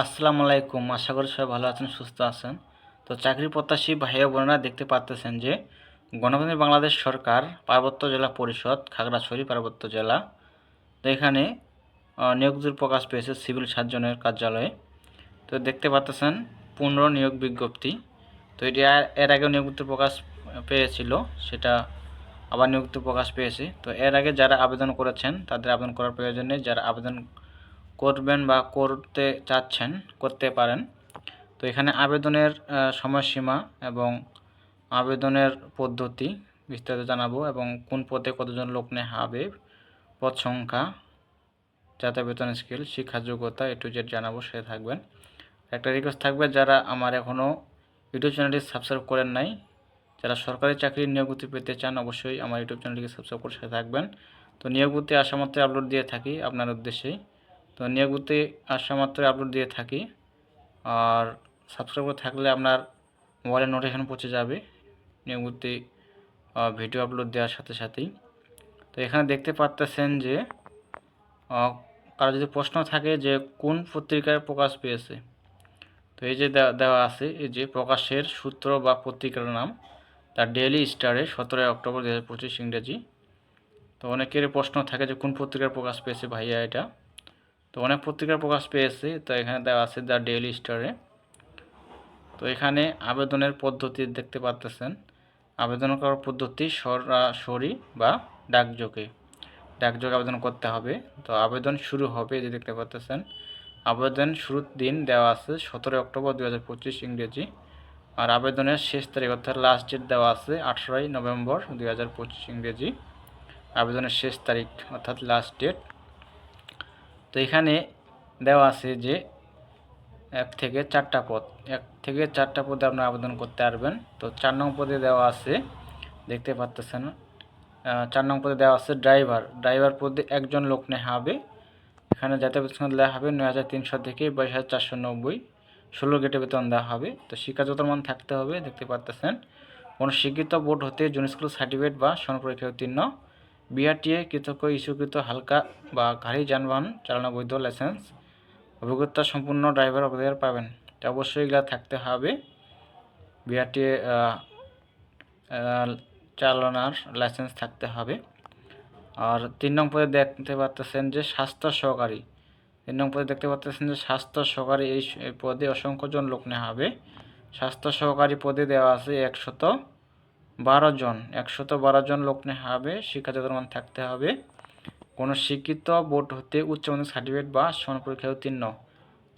আসসালামু আলাইকুম। আশা করি সবাই ভালো আছেন, সুস্থ আছেন। তো চাকরি প্রত্যাশী ভাইয়া বোনেরা দেখতে পাচ্তেছেন যে গণতান্ত্রিক বাংলাদেশ সরকার পার্বত্য জেলা পরিষদ, খাগড়াছড়ি পার্বত্য জেলা, তো এখানে নিয়োগদের প্রকাশ পেয়েছে সিভিল সার্জনের কার্যালয়ে। তো দেখতে পাচ্তেছেন পনেরো নিয়োগ বিজ্ঞপ্তি। তো এটি এর আগেও নিয়োগপত্র প্রকাশ পেয়েছিল, সেটা আবার নিয়োগপত্র প্রকাশ পেয়েছে। তো এর আগে যারা আবেদন করেছেন, তাদের আবেদন করার প্রয়োজন নেই। যারা আবেদন করবেন বা করতে চাচ্ছেন, করতে পারেন। তো এখানে আবেদনের সময়সীমা এবং আবেদনের পদ্ধতি বিস্তারিত জানাব এবং কোন পদে কতজন লোক নেওয়া হবে, পদ সংখ্যা, যাতায়াত বেতন স্কেল, শিক্ষা যোগ্যতা এ টু জেড জানাব, সে থাকবেন। একটা রিকোয়েস্ট থাকবে যারা আমার এখনও ইউটিউব চ্যানেলটি সাবস্ক্রাইব করেন নাই, যারা সরকারি চাকরির নিয়োগতি পেতে চান অবশ্যই আমার ইউটিউব চ্যানেলটিকে সাবস্ক্রাইব করে থাকবেন। তো নিয়োগতি আসা মাত্রই আপলোড দিয়ে থাকি আপনার উদ্দেশ্যেই। তো নিয়োগতি আসা মাত্রই আপলোড দিয়ে থাকি। আর সাবস্ক্রাইব করে থাকলে আপনার মোবাইলে নোটিফিকেশন পৌঁছে যাবে নিয়মিত ভিডিও আপলোড দেওয়ার সাথে সাথেই। তো এখানে দেখতে পাচ্তেছেন যে কারও যদি প্রশ্ন থাকে যে কোন পত্রিকায় প্রকাশ পেয়েছে, তো এই যে দেওয়া আছে, এই যে প্রকাশের সূত্র বা পত্রিকার নাম, তার ডেইলি স্টারে সতেরোই অক্টোবর দু হাজার পঁচিশ ইংরেজি। তো অনেকের প্রশ্ন থাকে যে কোন পত্রিকার প্রকাশ পেয়েছে ভাইয়া এটা। তো অনেক পত্রিকার প্রকাশ পেয়েছে, তো এখানে দেওয়া আছে দ্য ডেইলি স্টারে তো এখানে আবেদনের পদ্ধতি দেখতে পাচ্তেছেন আবেদন করার পদ্ধতি সরাসরি বা ডাকযোগে। ডাকযোগে আবেদন করতে হবে। তো আবেদন শুরু হবে যে দেখতে পাচ্তেছেন আবেদন শুরুর দিন দেওয়া আছে সতেরোই অক্টোবর দু হাজার পঁচিশ ইংরেজি। আর আবেদনের শেষ তারিখ অর্থাৎ লাস্ট ডেট দেওয়া আছে আঠেরোই নভেম্বর দু হাজার পঁচিশ ইংরেজি। আবেদনের শেষ তারিখ অর্থাৎ লাস্ট ডেট তো এখানে দেওয়া আছে যে এক থেকে চারটা পদ, এক থেকে চারটা পদে আপনার আবেদন করতে পারবেন। তো চার নং পদে দেওয়া আছে, দেখতে পাচ্তেছেন চার নং পদে দেওয়া আছে ড্রাইভার। ড্রাইভার পদে একজন লোক নেওয়া হবে। এখানে যাতায়াত বেতন দেওয়া হবে নয় হাজার তিনশো থেকে বাইশ হাজার চারশো নব্বই। ষোলো গেটে বেতন দেওয়া হবে। তো শিক্ষাগত মান থাকতে হবে, দেখতে পাচ্তেছেন কোনো স্বীকৃত বোর্ড হতে জুন স্কুল সার্টিফিকেট বা সনপরীক্ষা উত্তীর্ণ। বিআরটিএ কৃতজ্ঞ ইস্যুকৃত হালকা বা গাড়ি যানবাহন চালানো বৈধ লাইসেন্স অভিজ্ঞতা সম্পূর্ণ ড্রাইভার অধিকার পাবেন। তো অবশ্যই এগুলো থাকতে হবে। বিআরটিএ চালানোর লাইসেন্স থাকতে হবে। আর তিন নং পদে দেখতে পাচ্তেছেন যে স্বাস্থ্য সহকারী। তিন নং পদে দেখতে পাচ্তেছেন যে স্বাস্থ্য সহকারী এই পদে অসংখ্য জন লোক নেওয়া হবে। স্বাস্থ্য সহকারী পদে দেওয়া আছে একশত বারো জন, একশত বারো জন লোক হবে শিক্ষাগত মান থাকতে হবে। কোনো শিক্ষিত বোর্ড হতে উচ্চ মাধ্যমিক সার্টিফিকেট বা সমান পরীক্ষায় উত্তীর্ণ।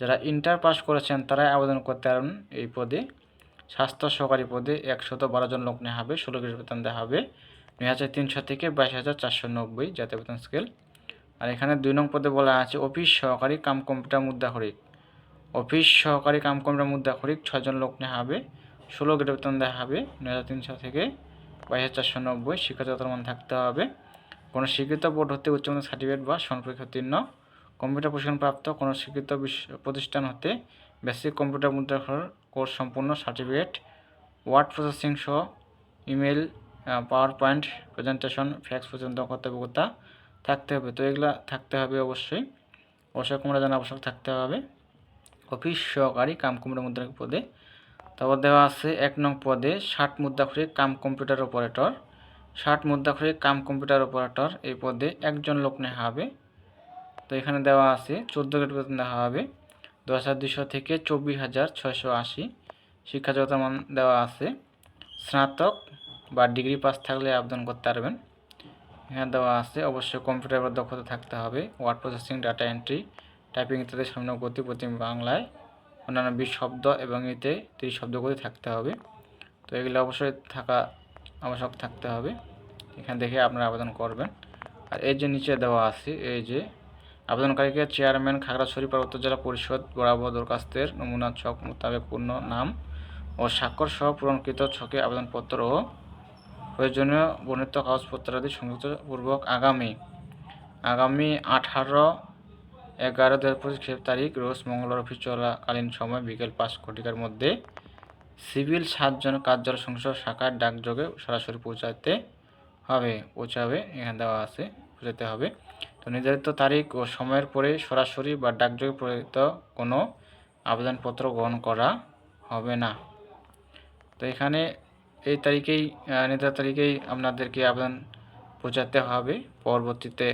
যারা ইন্টার পাস করেছেন, তারাই আবেদন করতে পারেন এই পদে। স্বাস্থ্য সহকারী পদে একশত বারো জন লোক নেওয়া হবে, ষোলো গ্রেড বেতন দেওয়া হবে। দুই হাজার তিনশো থেকে বাইশ হাজার চারশো নব্বই জাতীয় বেতন স্কেল আর এখানে দুই নং পদে বলা আছে, অফিস সহকারী কাম কম্পিউটার মুদ্রা খরিক অফিস সহকারী কাম কম্পিউটার মুদ্রা খরিক ছজন লোক নেওয়া হবে। ষোলো গ্রেড বেতন দেওয়া হবে নয় হাজার তিনশো থেকে বাইশ হাজার চারশো নব্বই শিক্ষাগত মান থাকতে হবে। কোনো স্বীকৃত বোর্ড হতে উচ্চ মাধ্যমিক সার্টিফিকেট বা সনপরীক্ষা উত্তীর্ণ। কম্পিউটার প্রশিক্ষণপ্রাপ্ত কোনো স্বীকৃত প্রতিষ্ঠান হতে বেসিক কম্পিউটার মুদ্রা কোর্স সম্পূর্ণ সার্টিফিকেট, ওয়ার্ড প্রসেসিং সহ email PowerPoint presentation, fax পর্যন্ত কর্তব্যতা থাকতে হবে। তো এগুলা থাকতে হবে অবশ্যই। অবশ্যই কোমরা জানা আবশ্যক থাকতে হবে। অফিস সহকারী কাম কম্পিউটার মুদ্রা পদে তারপর দেওয়া আছে এক নং পদে ষাট মুদ্রাক্ষরিক কাম কম্পিউটার অপারেটর। ষাট মুদ্রাক্ষরিক কাম কম্পিউটার অপারেটর, এই পদে একজন লোক নেওয়া হবে। তো এখানে দেওয়া আছে চোদ্দ গ্রেড বেতন দেওয়া হবে। দশ হাজার দুশো থেকে চব্বিশ হাজার ছয়শো আশি শিক্ষাগত মান দেওয়া আছে। স্নাতক বা ডিগ্রি পাস থাকলে আবেদন করতে পারবেন। এখানে দেওয়া আছে অবশ্যই কম্পিউটার বা দক্ষতা থাকতে হবে। Word processing, data entry, typing ইত্যাদি সামনে গতি প্রতি বাংলায় অন্যান্য বিশ শব্দ এবং এতে তিরিশ শব্দ গতি থাকতে হবে। তো এগুলো অবশ্যই থাকা, আবশ্যক থাকতে হবে। এখান থেকে আপনারা আবেদন করবেন। আর এই যে নিচে দেওয়া আছে, এই যে আবেদনকারীকে চেয়ারম্যান খাগড়াছড়ি পার্বত্য জেলা পরিষদ বরাবর দরখাস্তের নমুনা ছক মোতাবেক পূর্ণ নাম ও স্বাক্ষর সহ পূরণকৃত ছকে আবেদনপত্র ও প্রয়োজনীয় বর্ণিত কাগজপত্রাদি সংযুক্ত পূর্বক আগামী আগামী আঠারো এগারো দু হাজার তারিখ, রোজ মঙ্গলবার অফিস চলাকালীন সময় বিকেল পাঁচ ঘটিকার মধ্যে সিভিল সাতজন কার্যালয় সংসদ শাখার ডাকযোগে সরাসরি পৌঁছাতে হবে, পৌঁছাবে, এখানে দেওয়া আছে, পৌঁছাতে হবে। তো নির্ধারিত তারিখ ও সময়ের পরে সরাসরি বা ডাকযোগে প্রেরিত কোনো আবেদনপত্র গ্রহণ করা হবে না। তো এখানে এই তারিখেই নির্ধারিত তারিখেই আপনাদেরকে আবেদন পৌঁছাতে হবে। পরবর্তীতে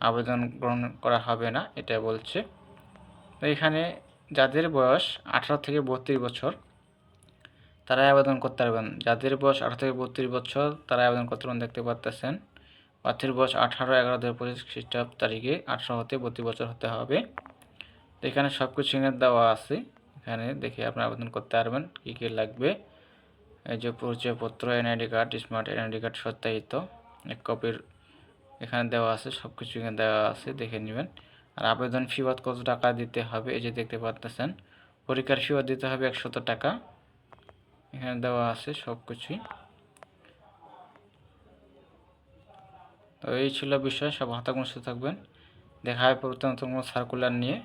আবেদন গ্রহণ করা হবে না, এটা বলছে। তো এখানে যাদের বয়স আঠারো থেকে বত্রিশ বছর, তারাই আবেদন করতে পারবেন। যাদের বয়স আঠারো থেকে বত্রিশ বছর তারা আবেদন করতে পারবেন, দেখতে পাচ্তেছেন প্রার্থীর বয়স আঠারো, এগারো দু পঁচিশ খ্রিস্টাব্দ তারিখে আঠারো হতে বত্রিশ বছর হতে হবে। তো এখানে সব কিছু এখানে দেওয়া আছে। এখানে দেখে আপনি আবেদন করতে পারবেন, কী কী লাগবে। এই যে পরিচয়পত্র, NID card, smart NID card সত্যায়িত, এক কপির এখানে দেওয়া আছে সব কিছু এখানে দেওয়া আছে, দেখে নেবেন। আর আবেদন ফি বাদ কত টাকা দিতে হবে, এই যে দেখতে পাচ্তেছেন পরীক্ষার ফি বাদ দিতে হবে একশত টাকা। এখানে দেওয়া আছে সব কিছুই তো এই ছিল বিষয়, সব হাতে সুস্থ থাকবেন। দেখা হয় পরবর্তী নতুন কোনো সার্কুলার নিয়ে।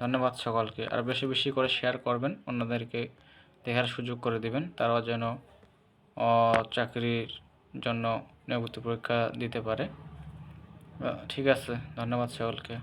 ধন্যবাদ সকলকে। আর বেশি বেশি করে শেয়ার করবেন, অন্যদেরকে দেখার সুযোগ করে দিবেন, তারাও যেন চাকরির জন্য নিয়োগিত পরীক্ষা দিতে পারে। ঠিক আছে ধন্যবাদ সকলকে।